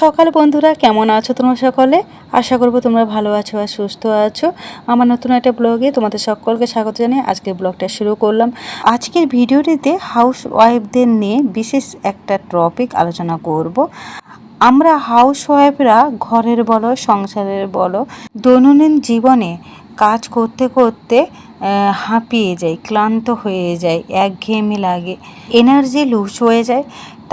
সকাল বন্ধুরা, কেমন আছো তোমরা সকলে? আশা করব তোমরা ভালো আছো আর সুস্থ আছো। আমার নতুন একটা ব্লগে তোমাদের সকলকে স্বাগত জানিয়ে আজকের ব্লগটা শুরু করলাম। আজকের ভিডিওটিতে হাউস ওয়াইফদের নিয়ে বিশেষ একটা টপিক আলোচনা করব। আমরা হাউস ওয়াইফরা ঘরের বলো, সংসারের বলো, দৈনন্দিন জীবনে কাজ করতে করতে হাঁপিয়ে যাই, ক্লান্ত হয়ে যায় একঘেয়েমি লাগে, এনার্জি লুজ হয়ে যায়।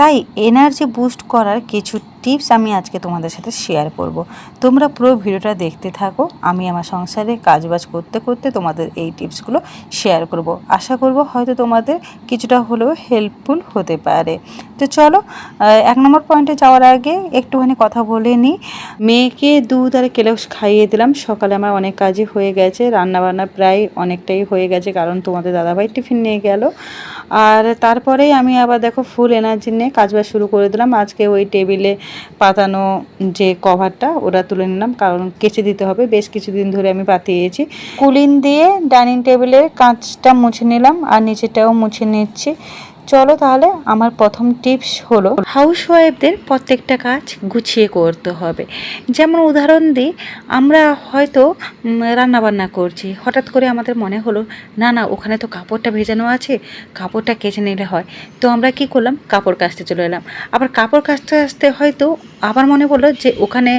তাই এনার্জি বুস্ট করার কিছু টিপস আমি আজকে তোমাদের সাথে শেয়ার করব। তোমরা পুরো ভিডিওটা দেখতে থাকো, আমি আমার সংসারে কাজবাজ করতে করতে তোমাদের এই টিপসগুলো শেয়ার করব। আশা করব হয়তো তোমাদের কিছুটা হলেও হেল্পফুল হতে পারে তো চলো এক নম্বর পয়েন্টে যাওয়ার আগে একটুখানি কথা বলে নিই মেয়েকে দুধ আর কেলক্স খাইয়ে দিলাম, সকালে আমার অনেক কাজই হয়ে গেছে, রান্নাবান্না প্রায় অনেকটাই হয়ে গেছে, কারণ তোমাদের দাদাভাই টিফিন নিয়ে গেল আর তারপরেই আমি আবার দেখো ফুল এনার্জি নিয়ে কাজবাজ শুরু করে দিলাম। আজকে ওই টেবিলে পাতানো যে কভারটা, ওটা তুলে নিলাম। কারণ কেচে দিতে হবে। বেশ কিছুদিন ধরে আমি পাতিয়েছি। কুলিন দিয়ে ডাইনিং টেবিলের কাঁচটা মুছে নিলাম। আর নিচেটাও মুছে নিচ্ছি। চলো তাহলে, আমার প্রথম টিপস হলো হাউস ওয়াইফদের প্রত্যেকটা কাজ গুছিয়ে করতে হবে। যেমন উদাহরণ দিই, আমরা হয়তো রান্নাবান্না করছি। হঠাৎ করে আমাদের মনে হলো, না না, ওখানে তো কাপড়টা ভেজানো আছে, কাপড়টা কেচে নিলে হয়। তো আমরা কি করলাম? কাপড় কাচতে চলে এলাম। আবার কাপড় কাচতে আসতে হয়তো আবার মনে পড়ল যে, ওখানে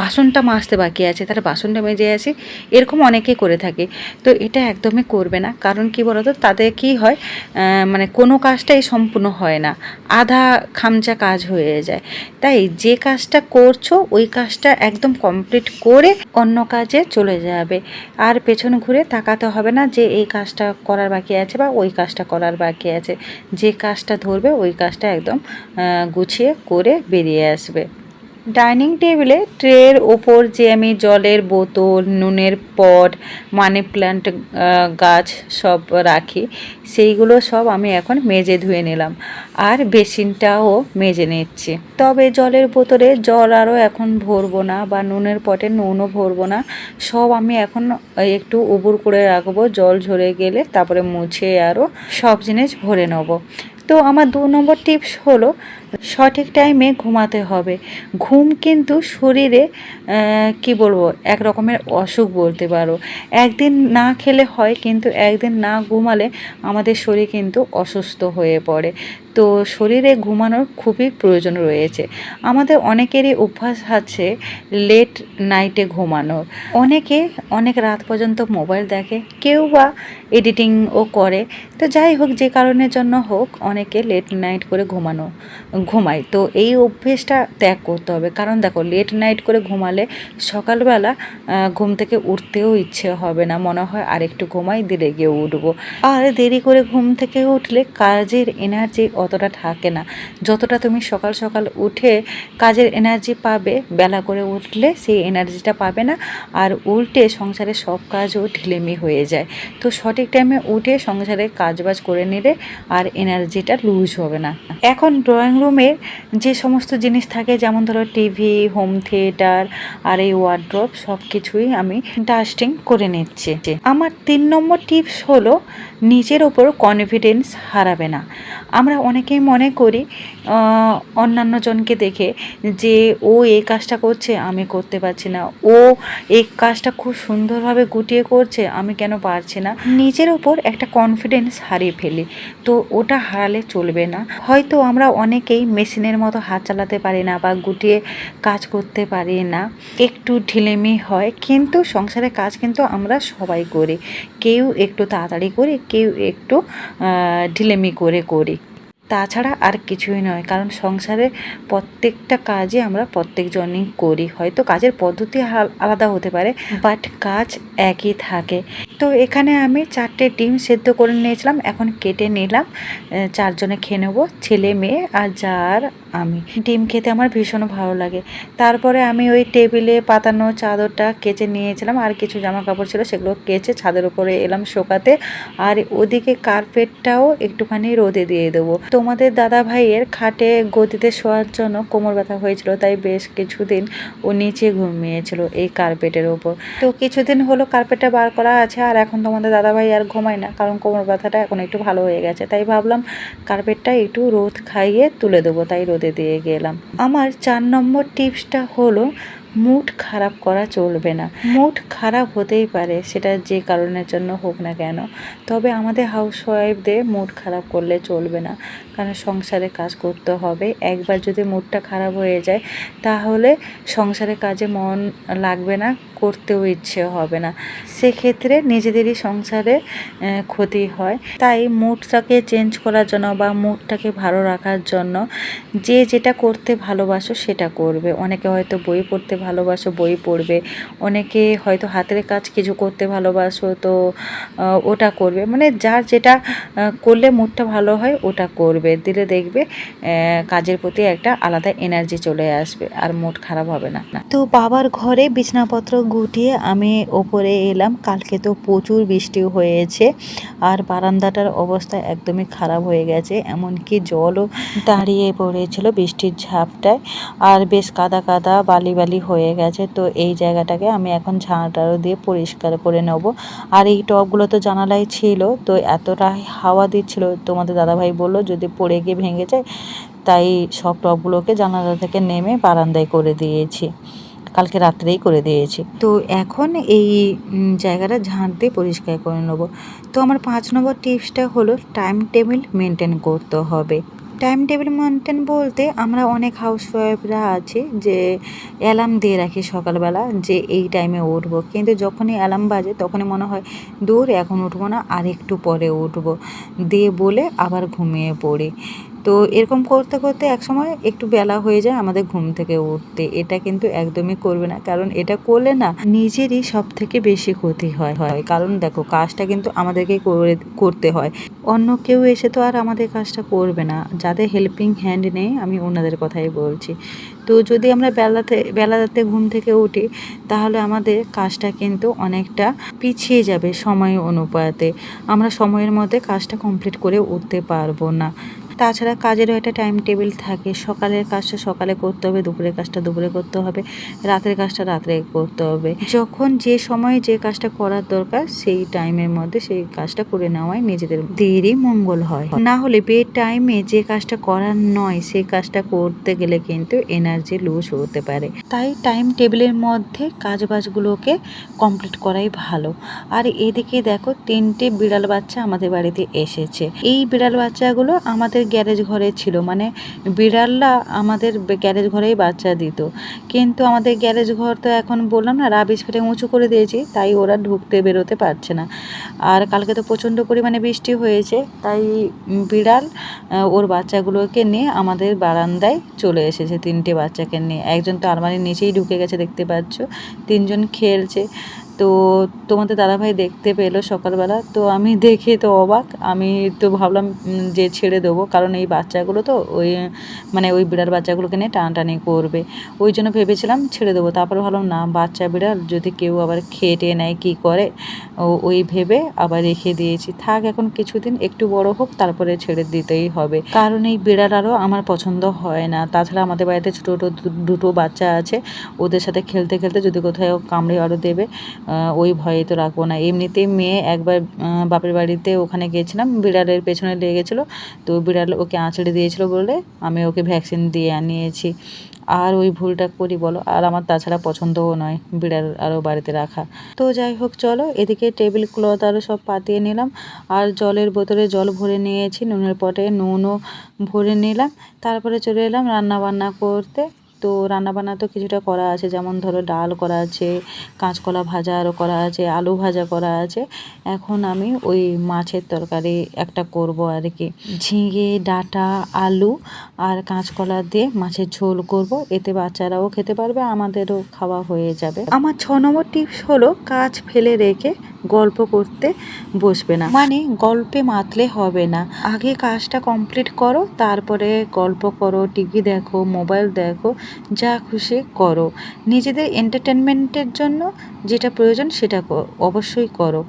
বাসনটা মাজতে বাকি আছে, তাহলে বাসনটা মেজে আছে। এরকম অনেকেই করে থাকে। তো এটা একদমই করবে না। কারণ কি বলতো? তাদের কি হয় মানে কোনো কাজটাই সম্পূর্ণ হয় না। আধা খামচা কাজ হয়ে যায়। তাই যে কাজটা করছ, ওই কাজটা একদম কমপ্লিট করে অন্য কাজে চলে যাবে। আর পেছন ঘুরে তাকাতে হবে না যে এই কাজটা করার বাকি আছে বা ওই কাজটা করার বাকি আছে। যে কাজটা ধরবে, ওই কাজটা একদম গুছিয়ে করে বেরিয়ে আসবে। ডাইনিং টেবিলে ট্রের ওপর যে আমি জলের বোতল, নুনের পট, মানি প্ল্যান্ট গাছ সব রাখি, সেইগুলো সব আমি এখন মেজে ধুয়ে নিলাম। আর বেসিনটাও মেজে নিচ্ছি। তবে জলের বোতলে জল আরও এখন ভরবো না বা নুনের পটে নুনও ভরবো না, সব আমি এখন একটু উবুর করে রাখব, জল ঝরে গেলে তারপরে মুছে আরও সব জিনিস ভরে নেব। তো আমার দু নম্বর টিপস হলো সঠিক টাইমে ঘুমাতে হবে। ঘুম কিন্তু শরীরে কি বলব, এক রকমের অসুখ বলতে পারো। একদিন না খেলে হয়, কিন্তু একদিন না ঘুমালে আমাদের শরীর কিন্তু অসুস্থ হয়ে পড়ে। তো শরীরে ঘুমানোর খুবই প্রয়োজন রয়েছে। আমাদের অনেকেরই অভ্যাস আছে লেট নাইটে ঘুমানোর অনেকে অনেক রাত পর্যন্ত মোবাইল দেখে, কেউ বা এডিটিংও করে। তো যাই হোক, যে কারণের জন্য হোক, অনেকে লেট নাইট করে ঘুমানো। ঘুমায় তো এই অভ্যেসটা ত্যাগ করতে হবে। কারণ দেখো লেট নাইট করে ঘুমালে সকালবেলা ঘুম থেকে উঠতেও ইচ্ছে হবে না। মনে হয় আরেকটু ঘুমাই দিলে গিয়ে উঠবো। আর দেরি করে ঘুম থেকে উঠলে কাজের এনার্জি অতটা থাকে না। যতটা তুমি সকাল সকাল উঠে কাজের এনার্জি পাবে, বেলা করে উঠলে সেই এনার্জিটা পাবে না। আর উল্টে সংসারের সব কাজও ঢিলেমি হয়ে যায়। তো সঠিক টাইমে উঠে সংসারে কাজবাজ করে নিলে আর এনার্জিটা লুজ হবে না। এখন ড্রয়িং রুমের যে সমস্ত জিনিস থাকে, যেমন ধরো টিভি হোম থিয়েটার আর এই ওয়ার্ড্রপ সব কিছুই আমি ডাস্টিং করে নিচ্ছি। আমার তিন নম্বর টিপস হলো, নিজের ওপর কনফিডেন্স হারাবে না। আমরা অনেকেই মনে করি অন্যান্য জনকে দেখে যে ও এই কাজটা করছে, আমি করতে পারছি না। ও এই কাজটা খুব সুন্দরভাবে গুটিয়ে করছে, আমি কেন পারছি না? নিজের ওপর একটা কনফিডেন্স হারিয়ে ফেলি। তো ওটা হারালে চলবে না। হয়তো আমরা অনেকেই মেশিনের মতো হাত চালাতে পারি না বা গুটিয়ে কাজ করতে পারি না। একটু ঢিলেমি হয়, কিন্তু সংসারের কাজ কিন্তু আমরা সবাই করি। কেউ একটু তাড়াতাড়ি করি, কেউ একটু ঢিলেমি করে করি। তাছাড়া আর কিছুই নয়। কারণ সংসারে প্রত্যেকটা কাজে আমরা প্রত্যেকজনই করি। হয়তো কাজের পদ্ধতি আলাদা হতে পারে বাট কাজ একই থাকে। তো এখানে আমি চারটে ডিম সেদ্ধ করে নিয়েছিলাম, এখন কেটে নিলাম। চারজনে খেয়ে নেব, ছেলে, মেয়ে আর যার আমি। ডিম খেতে আমার ভীষণ ভালো লাগে। তারপরে আমি ওই টেবিলে পাতানো চাদরটা কেচে নিয়েছিলাম, আর কিছু জামা কাপড় ছিল সেগুলো কেচে ছাদের উপরে এলাম শোকাতে। আর ওদিকে কার্পেটটাও একটুখানি রোদে দিয়ে দেবো। তো তোমাদের দাদা ভাইয়ের খাটে গদিতে শোয়ার জন্য কোমর ব্যথা হয়েছিল, তাই বেশ কিছুদিন ও নিচে ঘুমিয়েছিল এই কার্পেটের ওপর। তো কিছুদিন হলো কার্পেটটা বার করা আছে, আর এখন তোমাদের দাদা ভাই আর ঘুমায় না, কারণ কোমর ব্যথাটা এখন একটু ভালো হয়ে গেছে। তাই ভাবলাম কার্পেটটা একটু রোদ খাইয়ে তুলে দেবো, তাই রোদে দিয়ে গেলাম। আমার চার নম্বর টিপসটা হলো মুড খারাপ করা চলবে না। মুড খারাপ হতেই পারে, সেটা যে কারণের জন্য হোক না কেন। তবে আমাদের হাউস ওয়াইফদের মুড খারাপ করলে চলবে না। কারণ সংসারে কাজ করতে হবে। একবার যদি মুডটা খারাপ হয়ে যায়, তাহলে সংসারে কাজে মন লাগবে না। করতেও ইচ্ছে হবে না। সেক্ষেত্রে নিজেদেরই সংসারে ক্ষতি হয়। তাই মুডটাকে চেঞ্জ করার জন্য বা মুডটাকে ভালো রাখার জন্য যে যেটা করতে ভালোবাসো সেটা করবে। অনেকে হয়তো বই পড়তে ভালোবাসো, বই পড়বে। অনেকে হয়তো হাতের কাজ কিছু করতে ভালোবাসো, তো ওটা করবে। মানে যার যেটা করলে মুডটা ভালো হয়, ওটা করবে। দিলে দেখবে কাজের প্রতি একটা আলাদা এনার্জি চলে আসবে, আর মুড খারাপ হবে না। তো বাবার ঘরে বিছনাপত্র গুটিয়ে আমি ওপরে এলাম। কালকে তো প্রচুর বৃষ্টি হয়েছে আর বারান্দাটার অবস্থা একদমই খারাপ হয়ে গেছে, এমনকি জলও দাঁড়িয়ে পড়েছিল বৃষ্টির ঝাপটায় আর বেশ কাদা কাদা বালি বালি হয়ে গেছে। তো এই জায়গাটাকে আমি এখন ঝাঁটারও দিয়ে পরিষ্কার করে নেব। আর এই টবগুলো তো জানালাই ছিল, তো এতটা হাওয়া দিচ্ছিল, তোমাদের দাদাভাই বলল যদি পড়ে গিয়ে ভেঙে যায়, তাই সব টবগুলোকে জানালা থেকে নেমে বারান্দায় করে দিয়েছি। কালকে রাত্রেই করে দিয়েছি। তো এখন এই জায়গাটা ঝাঁট দিয়ে পরিষ্কার করে নেব। তো আমার পাঁচ নম্বর টিপসটা হলো টাইম টেবিল মেনটেন করতে হবে। টাইম টেবিল মেনটেন বলতে আমরা অনেক হাউস ওয়াইফরা আছি যে অ্যালার্ম দিয়ে রাখি সকালবেলা যে এই টাইমে উঠবো। কিন্তু যখনই অ্যালার্ম বাজে তখনই মনে হয়, দূর, এখন উঠবো না আর একটু পরে উঠবো। দিয়ে বলে আবার ঘুমিয়ে পড়ি। তো এরকম করতে করতে এক সময় একটু বেলা হয়ে যায় আমাদের ঘুম থেকে উঠতে। এটা কিন্তু একদমই করবে না। কারণ এটা করলে না নিজেরই সব থেকে বেশি ক্ষতি হয় হয়। কারণ দেখো, কাজটা কিন্তু আমাদেরকে করে, করতে হয়। অন্য কেউ এসে তো আর আমাদের কাজটা করবে না। যাদের হেল্পিং হ্যান্ড নেই, আমি ওনাদের কথাই বলছি। তো যদি আমরা বেলাতে বেলাতে ঘুম থেকে উঠি, তাহলে আমাদের কাজটা কিন্তু অনেকটা পিছিয়ে যাবে সময় অনুপাতে। আমরা সময়ের মধ্যে কাজটা কমপ্লিট করে উঠতে পারব না। তাছাড়া কাজেরও একটা টাইম টেবিল থাকে। সকালের কাজটা সকালে করতে হবে, দুপুরের কাজটা দুপুরে করতে হবে, রাতের কাজটা রাত্রে করতে হবে। যখন যে সময়ে যে কাজটা করার দরকার, সেই টাইমের মধ্যে সেই কাজটা করে নেওয়াই নিজেদের দেরই মঙ্গল হয়। না হলে বে টাইমে যে কাজটা করার নয়, সেই কাজটা করতে গেলে কিন্তু এনার্জি লুজ হতে পারে। তাই টাইম টেবিলের মধ্যে কাজ বাজগুলোকে কমপ্লিট করাই ভালো। আর এদিকে দেখো, তিনটে বিড়াল বাচ্চা আমাদের বাড়িতে এসেছে। এই বিড়াল বাচ্চাগুলো আমাদের গ্যারেজ ঘরে ছিল মানে বিড়ালরা আমাদের গ্যারেজ ঘরেই বাচ্চা দিত। কিন্তু আমাদের গ্যারেজ ঘর তো এখন বললাম না রাবিশ ফেটে উঁচু করে দিয়েছি, তাই ওরা ঢুকতে বেরোতে পারছে না। আর কালকে তো প্রচণ্ড পরিমাণে বৃষ্টি হয়েছে, তাই বিড়াল ওর বাচ্চাগুলোকে নিয়ে আমাদের বারান্দায় চলে এসেছে, তিনটে বাচ্চাকে নিয়ে। একজন তো আলমারির নিচেই ঢুকে গেছে, দেখতে পাচ্ছ। তিনজন খেলছে। তো তোমাদের দাদাভাই দেখতে পেল সকালবেলা, তো আমি দেখে তো অবাক, আমি তো ভাবলাম যে ছেড়ে দেবো, কারণ এই বাচ্চাগুলো তো ওই মানে ওই বিড়াল বাচ্চাগুলোকে নিয়ে টানাটানি করবে। ওই জন্য ভেবেছিলাম ছেড়ে দেবো, তারপর ভাবলাম, না, বাচ্চা বিড়াল যদি কেউ আবার খেটে নেয়, কি করে? ওই ভেবে আবার রেখে দিয়েছি। থাক, এখন কিছুদিন একটু বড় হোক, তারপরে ছেড়ে দিতেই হবে। কারণ এই বিড়াল আরও আমার পছন্দ হয় না। তাছাড়া আমাদের বাড়িতে ছোটো ছোটো দুটো বাচ্চা আছে, ওদের সাথে খেলতে খেলতে যদি কোথাও কামড়ে আরও দেবে ওই ভয়ে তো রাখব না। এমনিতেই মেয়ে একবার বাপের বাড়িতে ওখানে গিয়েছিলাম, বিড়ালের পেছনে লেগেছিলো তো বিড়াল ওকে আঁচড়ে দিয়েছিল বলে আমি ওকে ভ্যাকসিন দিয়ে আনিয়েছি। আর ওই ভুলটা করি বলো? আর আমার তাছাড়া পছন্দও নয় বিড়াল আরও বাড়িতে রাখা। তো যাই হোক, চলো এদিকে টেবিল ক্লথ আরও সব পাতিয়ে নিলাম। আর জলের বোতলে জল ভরে নিয়েছি, নুনের পটে নুনও ভরে নিলাম। তারপরে চলে এলাম রান্না বান্না করতে। তো রান্নাবান্না তো কিছুটা করা আছে, যেমন ধরো ডাল করা আছে, কাঁচকলা ভাজা আরও করা আছে, আলু ভাজা করা আছে। এখন আমি ওই মাছের তরকারি একটা করব আর কি। ঝিঙে, ডাটা, আলু আর কাঁচকলা দিয়ে মাছের ঝোল করব। এতে বাচ্চারাও খেতে পারবে, আমাদেরও খাওয়া হয়ে যাবে। আমার ছ নম্বর টিপস হলো, কাজ ফেলে রেখে গল্প করতে বসবে না। মানে গল্পে মাতলে হবে না। আগে কাজটা কমপ্লিট করো, তারপরে গল্প করো, টিভি দেখো, মোবাইল দেখো, যা খুশি করো। নিজেদের এন্টারটেনমেন্টের জন্য যেটা প্রয়োজন সেটা অবশ্যই করো।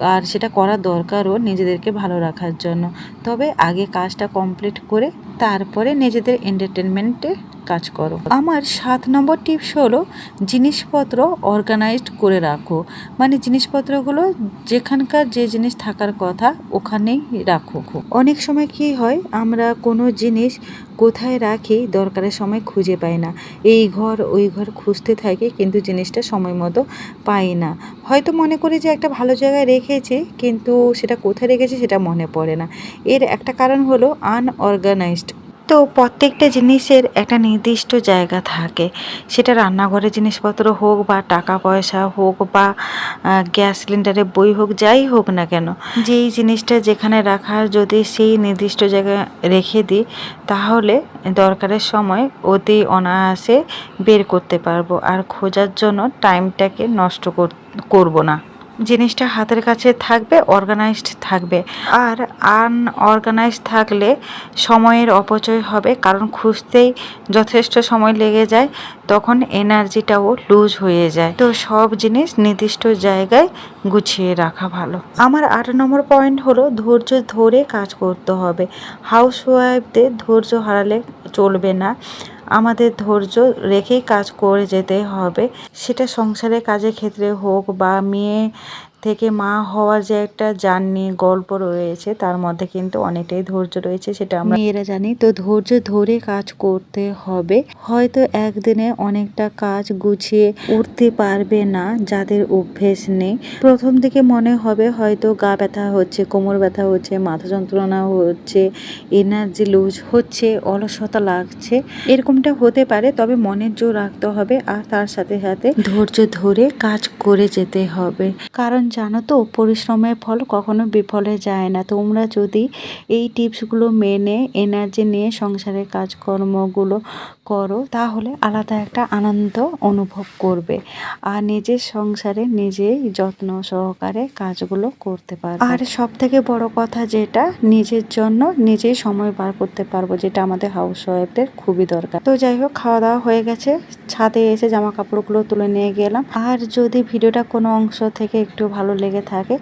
আর সেটা করা দরকারও নিজেদেরকে ভালো রাখার জন্য। তবে আগে কাজটা কমপ্লিট করে তারপরে নিজেদের এন্টারটেনমেন্টে কাজ করো। আমার সাত নম্বর টিপস হলো জিনিসপত্র অর্গানাইজড করে রাখো। মানে জিনিসপত্রগুলো যেখানকার যে জিনিস থাকার কথা ওখানেই রাখো। অনেক সময় কি হয়, আমরা কোনো জিনিস কোথায় রাখি দরকারের সময় খুঁজে পাই না। এই ঘর, ওই ঘর খুঁজতে থাকে কিন্তু জিনিসটা সময় মতো পাই না। হয়তো মনে করি যে একটা ভালো জায়গায় রেখেছি কিন্তু সেটা কোথায় রেখেছি সেটা মনে পড়ে না। এর একটা কারণ হলো আনঅর্গানাইজড তো প্রত্যেকটা জিনিসের একটা নির্দিষ্ট জায়গা থাকে। সেটা রান্নাঘরের জিনিসপত্র হোক বা টাকা পয়সা হোক বা গ্যাস সিলিন্ডারের বই হোক, যাই হোক না কেন, যেই জিনিসটা যেখানে রাখার যদি সেই নির্দিষ্ট জায়গায় রেখে দিই, তাহলে দরকারের সময় অতি অনায়াসে বের করতে পারব। আর খোঁজার জন্য টাইমটাকে নষ্ট কর- করব না। জিনিসটা হাতের কাছে থাকবে অর্গানাইজড থাকবে। আর আনঅর্গানাইজড থাকলে সময়ের অপচয় হবে, কারণ খুঁজতেই যথেষ্ট সময় লেগে যায়, তখন এনার্জিটাও লুজ হয়ে যায়। তো সব জিনিস নির্দিষ্ট জায়গায় গুছিয়ে রাখা ভালো। আমার আট নম্বর পয়েন্ট হলো ধৈর্য ধরে কাজ করতে হবে। হাউস ওয়াইফদের ধৈর্য হারালে চলবে না। আমাদের ধৈর্য রেখেই কাজ করে যেতে হবে। সেটা সংসারের কাজের ক্ষেত্রে হোক বা মেয়ে থেকে মা হওয়ার যে একটা জার্নি, গল্প রয়েছে, তার মধ্যে কিন্তু অনেকটাই ধৈর্য রয়েছে, সেটা আমরা মেয়েরা জানি। তো ধৈর্য ধরে কাজ করতে হবে। হয়তো একদিনে অনেকটা কাজ গুছিয়ে উঠতে পারবে না, যাদের অভ্যেস নেই। প্রথম দিকে মনে হবে হয়তো গা ব্যথা হচ্ছে, কোমর ব্যথা হচ্ছে, মাথা যন্ত্রণা হচ্ছে, এনার্জি লুজ হচ্ছে, অলসতা লাগছে, এরকমটা হতে পারে, তবে মনের জোর রাখতে হবে, আর তার সাথে সাথে ধৈর্য ধরে কাজ করে যেতে হবে। কারণ জানো তো, পরিশ্রমের ফল কখনো বিফলে যায় না। তোমরা যদি এই টিপসগুলো মেনে, এনার্জি নিয়ে সংসারের কাজকর্মগুলো করো, তাহলে আলাদা একটা আনন্দ অনুভব করবে। আর নিজের সংসারে নিজেই যত্ন সহকারে কাজগুলো করতে পারবে। আর সব থেকে বড় কথা যেটা, নিজের জন্য নিজেই সময় বার করতে পারব, যেটা আমাদের হাউস ওয়াইফদের খুবই দরকার। তো যাই হোক, খাওয়া দাওয়া হয়ে গেছে, ছাদে এসে জামা কাপড়গুলো তুলে নিয়ে গেলাম। আর যদি ভিডিওটা কোনো অংশ থেকে একটু ভালো লেগে থাকে,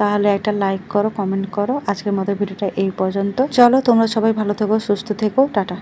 তাহলে একটা লাইক করো কমেন্ট করো। আজকের মতো ভিডিওটা এই পর্যন্ত। চলো, তোমরা সবাই ভালো থেকো, সুস্থ থেকো, টাটা।